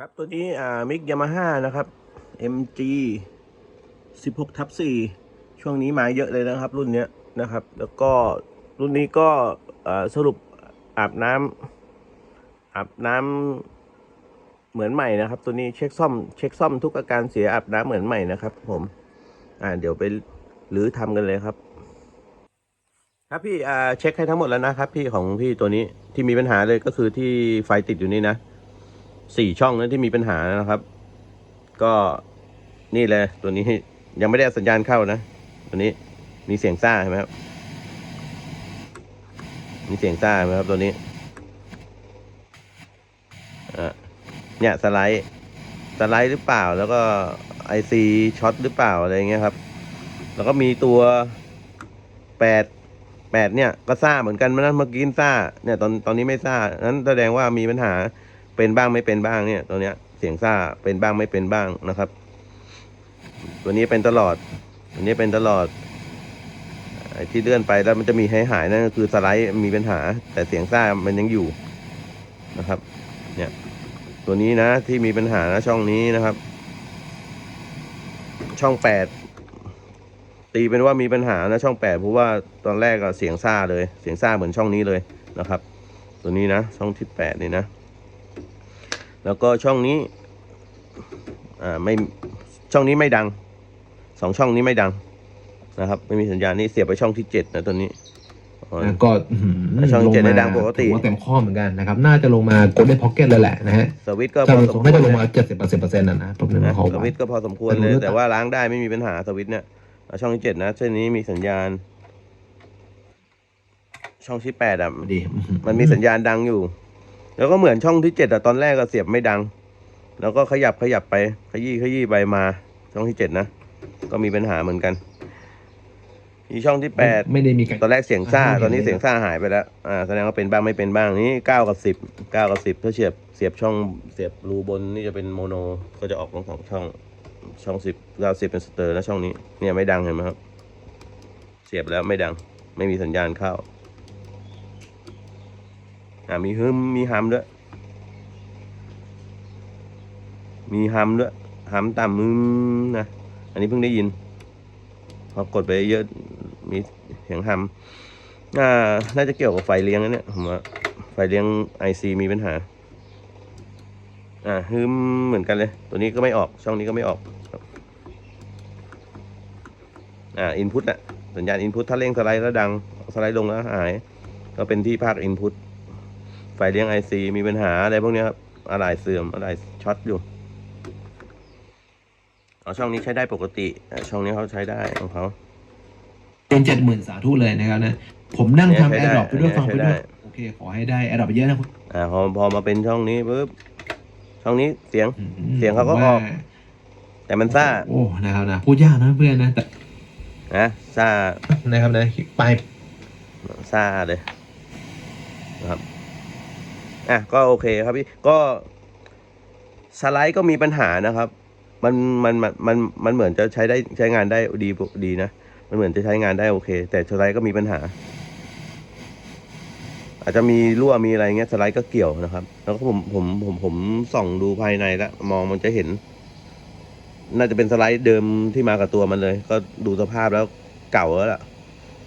ครับตัวนี้อ่ามิกยามาฮ่านะครับ MG 16ทับ4ช่วงนี้มาเยอะเลยนะครับ รุ่นเนี้ยนะครับ แล้วก็รุ่นนี้ก็สรุปอาบน้ำอาบน้ำเหมือนใหม่นะครับ ตัวนี้เช็คซ่อมเช็คซ่อมทุกอาการเสียอาบน้ำเหมือนใหม่นะครับ ผมอ่าเดี๋ยวไปหรือทำกันเลยครับ ครับพี่อ่าเช็คให้ทั้งหมดแล้วนะครับ พี่ของพี่ตัวนี้ที่มีปัญหาเลยก็คือที่ไฟติดอยู่นี่นะ สี่ช่องนั้นที่มีปัญหานะครับ ก็นี่เลยตัวนี้ยังไม่ได้สัญญาณเข้านะตัวนี้มีเสียงซ่าใช่ไหมครับมีเสียงซ่าไหมครับตัวนี้อะเนี่ยสไลด์สไลด์หรือเปล่า แล้วก็ไอซีช็อตหรือเปล่าอะไรเงี้ยครับ แล้วก็มีตัวแปดแปดเนี่ยก็ซ่าเหมือนกันนะเมื่อกี้ซ่าเนี่ยตอนตอนนี้ไม่ซ่านั้นแสดงว่ามีปัญหา เป็นบ้างไม่เป็นบ้างเนี่ยตัวเนี้ยเสียงซ่าเป็นบ้างไม่เป็นบ้างนะครับ ตัวนี้เป็นตลอดตัวนี้เป็นตลอดไอ้ที่เลื่อนไปแล้วมันจะมีหายหายนั่นก็คือสไลด์มีปัญหา แต่เสียงซ่ามันยังอยู่นะครับ เนี่ย ตัวนี้นะที่มีปัญหานะช่องนี้นะครับ ช่องแปดตีเป็นว่ามีปัญหานะช่องแปดเพราะว่าตอนแรกอะเสียงซ่าเลย เสียงซ่าเหมือนช่องนี้เลยนะครับ ตัวนี้นะช่องที่แปดนี่นะ แล้วก็ช่องนี้อ่าไม่ช่องนี้ไม่ดังสองช่องนี้ไม่ดังนะครับ ไม่มีสัญญาณนี่เสียบไปช่องที่เจ็ดนะตัวนี้อ๋อนะก็อื้อหือช่องลเจ็ดมาได้ดังปกติถือว่าเต็มข้อเหมือนกันนะครับ น่าจะลงมากดได้พ็อกเก็ตเลยแหละนะฮะสวิตช์ก็ถ้าพอมันสคมงควน่ารจะลงนะมาเจ็ดสิบเปอร์เซ็นต์เปอร์เซ็นต์นะนะผมนึกนะว่าเขาสวิตช์ก็พอสมควรแต่เลยรู้แต่ว่าล้างได้ไม่มีปัญหาสวิตช์เนี่ยอะช่องที่เจ็ดนะเส้นนี้มีสัญญาณ ช่องที่แปดอะดีอื้อหือมันมีสัญญาณดังอยู่ แล้วก็เหมือนช่องที่เจ็ดอะตอนแรกก็เสียบไม่ดัง แล้วก็ขยับขยับไป ขยี้ขยี้ไปมา ช่องที่เจ็ดนะ ก็มีปัญหาเหมือนกันอีช่องที่แปดไม่ได้มีการตอนแรกเสียงซ่าอ่าตอนนี้เห็นเลยเสียงซ่าหายไปแล้ว อ่า แสดงว่าเป็นบ้างไม่เป็นบ้างนี้เก้ากับสิบเก้ากับสิบถ้าเสียบเสียบช่องเสียบรูบนนี่จะเป็นโมโน ก็จะออกทั้งสองช่อง ช่องสิบเก้าสิบเป็นสเตอร์นะช่องนี้ เนี่ยไม่ดังเห็นไหมครับ เสียบแล้วไม่ดัง ไม่มีสัญญาณเข้า อ่ามีฮึมมีฮัมด้วย มีฮัมด้วยฮัมต่ำมึมนะ อันนี้เพิ่งได้ยิน พอกดไปเยอะมีเสียงฮัมน่าน่าจะเกี่ยวกับไฟเลี้ยงนะเนี่ยผมว่าไฟเลี้ยงไอซีมีปัญหา อ่าฮึมเหมือนกันเลย ตัวนี้ก็ไม่ออกช่องนี้ก็ไม่ออกอ่าอินพุตอะสัญญาณอินพุตถ้าเร่งสไลด์แล้วดังสไลด์ลงแล้วหาย ก็เป็นที่ภาคอินพุต ไฟเลี้ยงไอซีมีปัญหาอะไรพวกเนี้ยครับอะไรเสื่อมอะไรช็อตอยู่เอาช่องนี้ใช้ได้ปกติอะช่องนี้เขาใช้ได้ของเขาเป็นเจ็ดหมื่นสาธุเลยนะครับนะ ผมนั่งเนี่ยทำใช้แอได้ร์ดรอปไปด้วยเนี่ยฟังไปใช้ด้วยได้โอเค ขอให้ได้แอร์ดรอปเยอะนะคุณอ่าพอพอมาเป็นช่องนี้ปุ๊บช่องนี้เสียงอื้อหืเสียงเขาก็ผมอว่าอก แต่มันซ่า โอ้นะครับนะพูดยากนะเพื่อนนะแต่นะซ่านะครับนะไปซ่าเลยนะครับ อะก็โอเคครับพี่ก็สไลด์ก็มีปัญหานะครับมันมันมันมันมันเหมือนจะใช้ได้ใช้งานได้ดีดีนะ มันเหมือนจะใช้งานได้โอเค แต่สไลด์ก็มีปัญหา อาจจะมีรั่วมีอะไรเงี้ยสไลด์ก็เกี่ยวนะครับ แล้วก็ผมผมผมผมส่องดูภายในแล้วมองมันจะเห็น น่าจะเป็นสไลด์เดิมที่มากับตัวมันเลย ก็ดูสภาพแล้วเก่าแล้วล่ะ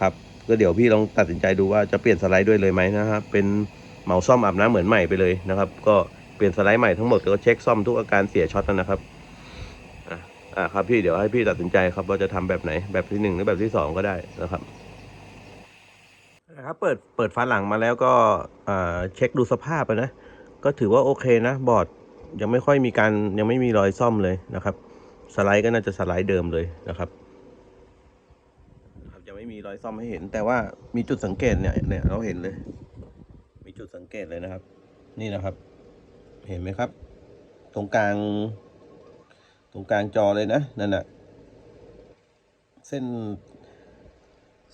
ครับ ก็เดี๋ยวพี่ลองตัดสินใจดูว่าจะเปลี่ยนสไลด์ด้วยเลยไหมนะครับ เป็น เหมาซ่อมอาบน้ำเหมือนใหม่ไปเลยนะครับ ก็เปลี่ยนสไลด์ใหม่ทั้งหมดแล้วก็เช็คซ่อมทุกอาการเสียช็อตนะครับอ่าครับพี่เดี๋ยวให้พี่ตัดสินใจครับว่าจะทำแบบไหนแบบที่หนึ่งหรือแบบที่สองก็ได้นะครับนะครับเปิดเปิดฝาหลังมาแล้วก็อ่าเช็คดูสภาพนะก็ถือว่าโอเคนะ บอร์ดยังไม่ค่อยมีการยังไม่มีรอยซ่อมเลยนะครับ สไลด์ก็น่าจะสไลด์เดิมเลยนะครับครับยังไม่มีรอยซ่อมให้เห็น แต่ว่ามีจุดสังเกตเนี่ยเนี่ยเราเห็นเลย จุดสังเกตเลยนะครับ นี่นะครับ เห็นไหมครับ ตรงกลาง ตรงกลางจอเลยนะนั่นน่ะเส้น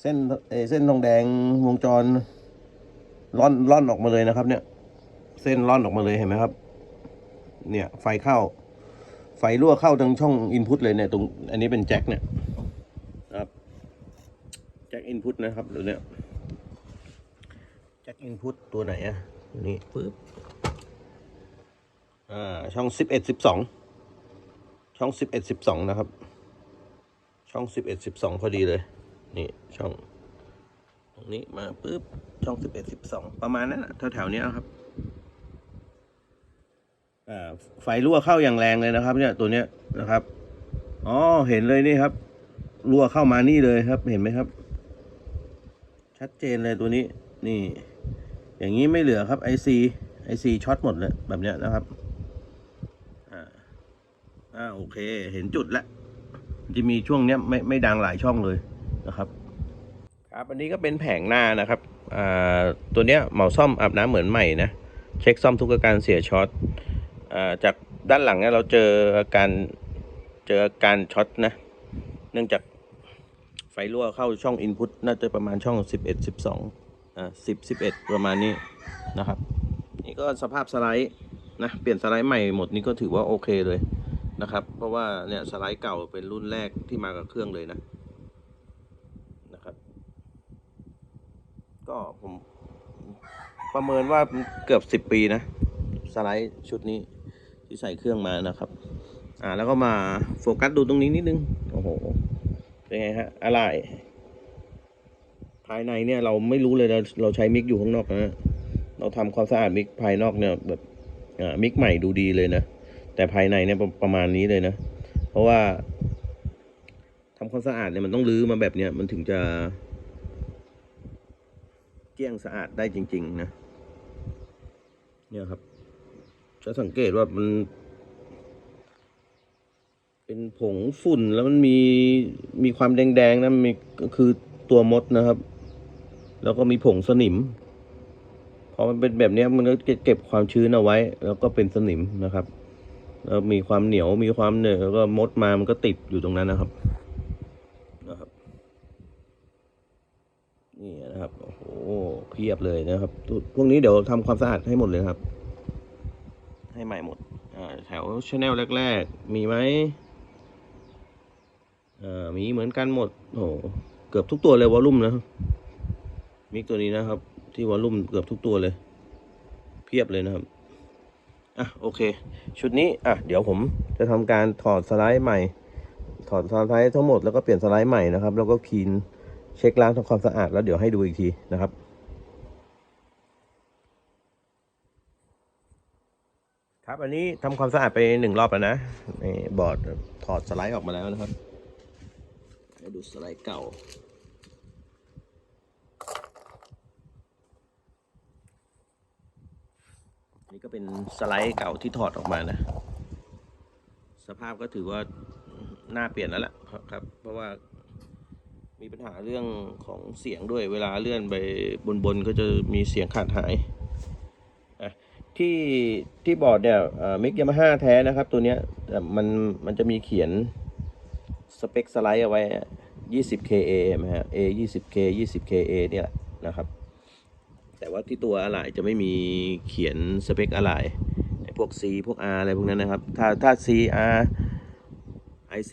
เส้นเอเส้นทองแดงวงจรล่อนล่อนออกมาเลยนะครับ เนี่ย เส้นล่อนออกมาเลยเห็นไหมครับ เนี่ย ไฟเข้า ไฟรั่วเข้าทางช่องอินพุตเลยเนี่ยตรง อันนี้เป็นแจ็คเนี่ยครับแจ็คอินพุตนะครับหรือเนี่ย แจ็คอินพุตตัวไหนอะตัวนี้ปึ๊บอ่าช่องสิบเอ็ดสิบสองช่องสิบเอ็ดสิบสองนะครับ ช่องสิบเอ็ดสิบสองพอดีเลย นี่ช่อง ตรงนี้มาปุ๊บช่องสิบเอ็ดสิบสองประมาณนั้นนะแถวๆเนี้ยครับอ่าไฟรั่วเข้าอย่างแรงเลยนะครับ เนี่ยตัวเนี้ยนะครับอ๋อเห็นเลยนี่ครับรั่วเข้ามานี่เลยครับ เห็นไหมครับ ชัดเจนเลยตัวนี้นี่ อย่างนี้ไม่เหลือครับไอซีไอซีช็อตหมดเลยแบบเนี้ยนะครับ อ่า อ่าโอเค เห็นจุดแล้วจะมีช่วงเนี้ยไม่ไม่ดังหลายช่องเลยนะครับ ครับอันนี้ก็เป็นแผงหน้านะครับ อ่า ตัวเนี้ยเหมาซ่อมอาบน้ำเหมือนใหม่นะ เช็คซ่อมทุกอาการเสียช็อต อ่า จากด้านหลังเนี่ยเราเจออาการเจออาการช็อตนะ เนื่องจากไฟรั่วเข้าช่องอินพุตน่าจะประมาณช่อง 11 12 อ่า10 11ประมาณนี้นะครับ นี่ก็สภาพสไลด์นะเปลี่ยนสไลด์ใหม่หมดนี่ก็ถือว่าโอเคเลยนะครับ เพราะว่าเนี่ยสไลด์เก่าเป็นรุ่นแรกที่มากับเครื่องเลยนะนะครับ ก็ผมประเมินว่าเกือบ10ปีนะสไลด์ชุดนี้ที่ใส่เครื่องมานะครับ อ่าแล้วก็มาโฟกัสดูตรงนี้นิดนึงโอ้โหเป็นไงฮะอะไร ภายในเนี่ยเราไม่รู้เลยเราเราใช้มิกอยู่ข้างนอกนะเราทำความสะอาดมิกภายนอกเนี่ยแบบอ่ามิกใหม่ดูดีเลยนะแต่ภายในเนี่ยประประมาณนี้เลยนะ เพราะว่าทำความสะอาดเนี่ยมันต้องรื้อมาแบบเนี้ยมันถึงจะ เกลี้ยงสะอาดได้จริง ๆ นะเนี่ยครับ จะสังเกตว่ามัน เป็นผงฝุ่นแล้วมันมีมีความแดงๆนะมีก็คือตัวมดนะครับ แล้วก็มีผงสนิม พอมันเป็นแบบนี้มันก็จะเก็บความชื้นเอาไว้ แล้วก็เป็นสนิมนะครับ แล้วมีความเหนียวมีความเหนอะแล้วก็มดมามันก็ติดอยู่ตรงนั้นนะครับนะครับ นี่นะครับ โอ้โหเพียบเลยนะครับ พวกนี้เดี๋ยวทำความสะอาดให้หมดเลยครับ ให้ใหม่หมดแถวชแนลแรก ๆ มีไหมมีเหมือนกันหมด โอ้เกือบทุกตัวเลยวอลลุ่มนะครับ มิกตัวนี้นะครับ ที่วอลลุ่มเกือบทุกตัวเลย เพียบเลยนะครับ อะโอเค ชุดนี้อะเดี๋ยวผมจะทำการถอดสไลด์ใหม่ ถอดสไลด์ทั้งหมดแล้วก็เปลี่ยนสไลด์ใหม่นะครับ แล้วก็คีนเช็คล้างทำความสะอาดแล้วเดี๋ยวให้ดูอีกทีนะครับครับอันนี้ทำความสะอาดไปหนึ่งรอบแล้วนะนี่บอร์ดถอดสไลด์ออกมาแล้วนะครับให้ดูสไลด์เก่า นี่ก็เป็นสไลด์เก่าที่ถอดออกมานะ สภาพก็ถือว่าน่าเปลี่ยนแล้วล่ะครับ เพราะว่ามีปัญหาเรื่องของเสียงด้วยเวลาเลื่อนไปบนๆก็จะมีเสียงขาดหายที่ที่บอร์ดเนี่ยมิกยามาฮ่าแท้นะครับ ตัวเนี้ยแต่มันมันจะมีเขียนสเปคสไลด์เอาไว้ 20 KA เห็นไหมฮะ A 20 K 20 KA เนี่ยนะครับ แต่ว่าที่ตัวอะไหล่จะไม่มีเขียนสเปคอะไหล่พวก C พวก R อะไรพวกนั้นนะครับ ถ้าถ้า C R IC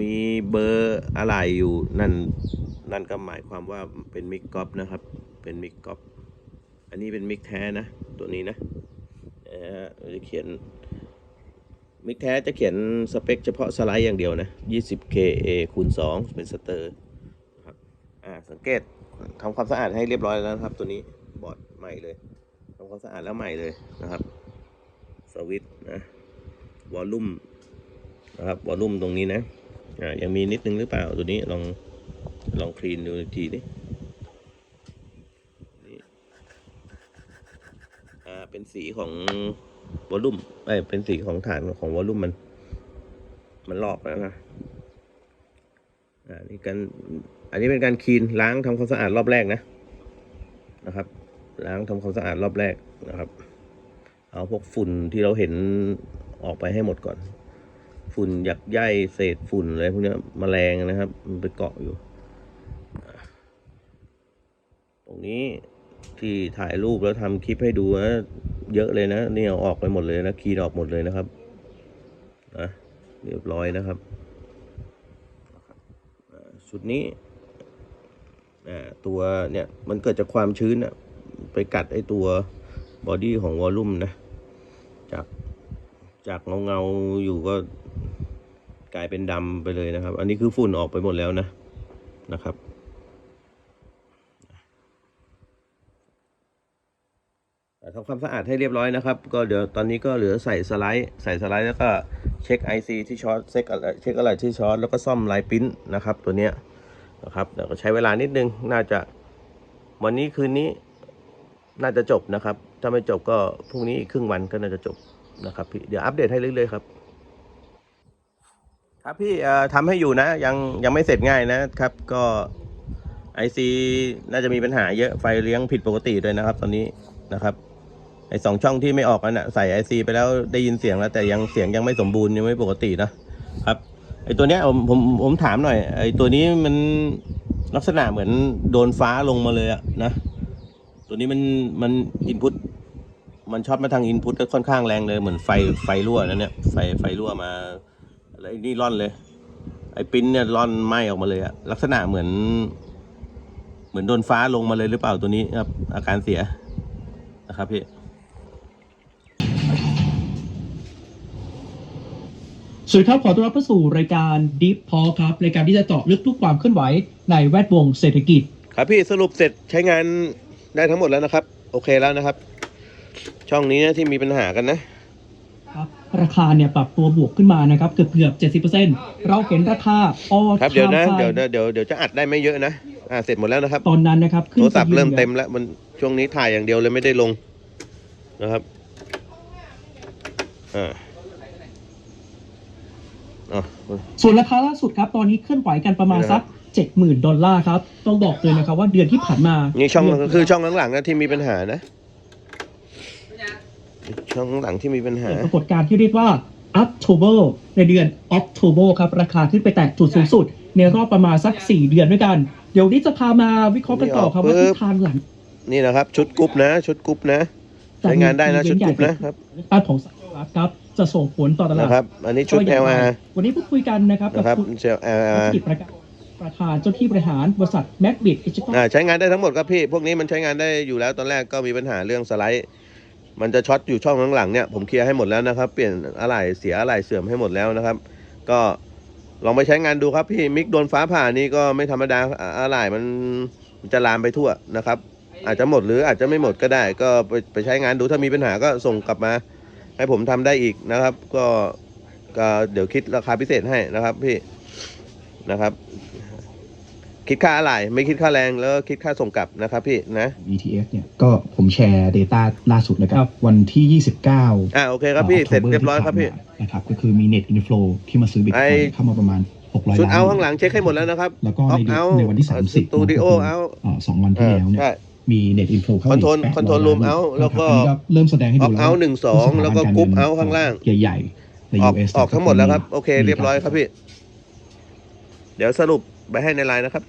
มีเบอร์อะไหล่อยู่นั่นนั่นก็หมายความว่าเป็นมิกกอฟนะครับ เป็นมิกกอฟอันนี้เป็นมิกแท้นะ ตัวนี้นะเออจะเขียนมิกแท้จะเขียนสเปคเฉพาะสไลด์อย่างเดียวนะ 20 KA คูณ 2 เป็นสเตอร์นะครับอ่าสังเกตทำความสะอาดให้เรียบร้อยแล้วนะครับตัวนี้ บอร์ดใหม่เลยทำความสะอาดแล้วใหม่เลยนะครับสวิตนะวอลลุ่มนะครับวอลลุ่มตรงนี้นะอ่ายังมีนิดนึงหรือเปล่าตัวนี้ลองลองคลีนดูอีกทีดินี่อ่าเป็นสีของวอลลุ่มเอ้ยเป็นสีของฐานของวอลลุ่มมัน มันลอกแล้วนะอ่านี่การอันนี้เป็นการคลีนล้างทำความสะอาดรอบแรกนะ ล้างทำความสะอาดรอบแรกนะครับ เอาพวกฝุ่นที่เราเห็นออกไปให้หมดก่อน ฝุ่นหยักใยเศษฝุ่นอะไรพวกนี้ยแมลงนะครับ มันไปเกาะอยู่ ตรงนี้ที่ถ่ายรูปแล้วทำคลิปให้ดูนะเยอะเลยนะนี่เอาออกไปหมดเลยนะคีย์ออกหมดเลยนะครับนะเรียบร้อยนะครับชุดนี้ตัวเนี่ยมันเกิดจากความชื้นอะ ไปกัดไอตัวบอดี้ของวอลลุ่มนะ จากจากเงาเงาอยู่ก็กลายเป็นดำไปเลยนะครับ อันนี้คือฝุ่นออกไปหมดแล้วนะนะครับทำความสะอาดให้เรียบร้อยนะครับ ก็เดี๋ยวตอนนี้ก็เหลือใส่สไลด์ ใส่สไลด์แล้วก็เช็ค IC ที่ช็อตเช็คอะไรเช็คอะไรที่ช็อตแล้วก็ซ่อมลายปิ้นนะครับ ตัวเนี้ยนะครับเดี๋ยวก็ใช้เวลานิดนึงน่าจะวันนี้คืนนี้ น่าจะจบนะครับ ถ้าไม่จบก็พรุ่งนี้อีกครึ่งวันก็น่าจะจบนะครับพี่เดี๋ยวอัปเดตให้เรื่อยๆครับ ครับพี่เอ่อทำให้อยู่นะ ยังยังไม่เสร็จง่ายนะครับ ก็ IC น่าจะมีปัญหาเยอะไฟเลี้ยงผิดปกติด้วยนะครับ ตอนนี้นะครับไอสองช่องที่ไม่ออกนั่นนะใส่ไอซีไปแล้วได้ยินเสียงแล้ว แต่ยังเสียงยังไม่สมบูรณ์ยังไม่ปกตินะครับไอตัวเนี้ยผมผมผมถามหน่อยไอตัวนี้มันลักษณะเหมือนโดนฟ้าลงมาเลยอะนะ ตัวนี้มันมันอินพุตมันช็อตมาทางอินพุตก็ค่อนข้างแรงเลยเหมือนไฟไฟรั่วนั่นเนี่ยไฟไฟรั่วมาอะไรนี่ร่อนเลย ไอ้ปริ้นเนี่ยร่อนไหม้ออกมาเลยอะลักษณะเหมือน เหมือนโดนฟ้าลงมาเลยหรือเปล่าตัวนี้ครับ อาการเสียนะครับพี่สวัสดีครับ ขอต้อนรับเข้าสู่รายการ Deep Talk ครับ รายการที่จะเจาะลึกทุกความเคลื่อนไหวในแวดวงเศรษฐกิจ ครับพี่สรุปเสร็จใช้งาน ได้ทั้งหมดแล้วนะครับ โอเคแล้วนะครับ ช่องนี้นะที่มีปัญหากันนะ ครับราคาเนี่ยปรับตัวบวกขึ้นมานะครับเกือบเกือบเจ็ดสิบเปอร์เซ็นต์เราเห็นราคาออครับเดี๋ยวนะเดี๋ยวเดี๋ยวเดี๋ยวเดี๋ยวจะอัดได้ไม่เยอะนะอ่าเสร็จหมดแล้วนะครับตอนนั้นนะครับโทขึ้นรศัพท์ไปยืนเริ่มเต็มแล้วมันช่วงนี้ถ่ายอย่างเดียวเลยไม่ได้ลงนะครับอ่าอ๋อส่วนราคาล่าสุดครับ ตอนนี้เคลื่อนไหวกันประมาณสัก เจ็ดหมื่นดอลลาร์ครับ ต้องบอกเลยนะครับว่าเดือนที่ผ่านมานี่ช่องเดืนคือช่องหลังๆนะที่มีปัญหานะ ช่องหลังที่มีปัญหาเกิดปรากฏการณ์ที่เรียกว่า October ในเดือน October ครับราคาขึ้นไปแตะจุดสูงสุด ในรอบประมาณสัก 4 เดือนด้วยกัน เดี๋ยวนี้จะพามาวิเคราะห์กันต่อครับว่านี่ออกปุ๊ทิบศทางหลัง นี่นะครับ ชุดกรุ๊ปนะ ชุดกรุ๊ปนะใช้งานได้นะชุดกรุ๊ปนะครับด้านของสหรัฐครับ จะส่งผลต่อตลาดนะครับ อันนี้ชุดก็อย่างไร LR วันนี้พูดคุยกันนะครับนะกับครับคุณเซลธุ LR รกิจประกัน ประธานเจ้าที่บริหารบริษัทแม็กบิดอิจิคอนอ่าใช้งานได้ทั้งหมดครับพี่ พวกนี้มันใช้งานได้อยู่แล้วตอนแรกก็มีปัญหาเรื่องสไลด์ มันจะช็อตอยู่ช่องข้างหลังเนี่ยผมเคลียร์ให้หมดแล้วนะครับ เปลี่ยนอะไหล่เสียอะไหล่เสื่อมให้หมดแล้วนะครับ ก็ลองไปใช้งานดูครับพี่มิกโดนฟ้าผ่านี่ก็ไม่ธรรมดาอะไหล่มันจะลามไปทั่วนะครับ อาจจะหมดหรืออาจจะไม่หมดก็ได้ ก็ไปไปใช้งานดูถ้ามีปัญหาก็ส่งกลับมา ให้ผมทำได้อีกนะครับ ก็ก็เดี๋ยวคิดราคาพิเศษให้นะครับพี่นะครับ คิดค่าอะไหล่ไม่คิดค่าแรงแล้วก็คิดค่าส่งกลับนะครับพี่นะ ETF เนี่ยก็ผมแชร์ Data ล่าสุดนะคครัรับบวันที่ 29อ่าโอเคครับพี่เสร็จเรียบร้อยครับพี่นะครับก็คือมี Net Inflow ที่มาซื้อไอ้ Bitcoin เข้ามาประมาณ600ชุดล้านเอาข้างหลังเช็คให้หมดแล้วนะครับแล้วก็ออในฟเอาในวันที่ 30สตูดิโอเอาเอ่อสองวันที่แล้วเนี่ยใช่มี Net Inflow เข้ามา Control อีก800 Control Room out แล้วก็นะครับอันนี้เริ่มแสดงให้อดูอฟแล้วเอาหนึ่งสองแล้วก็กรุ๊ปเอาข้างล่าง ใหญ่ๆในออก US ออกทั้งหมดแล้วครับ โอเคเรียบร้อยครับพี่ เดี๋ยวสรุปไปให้ในไลน์นะครับ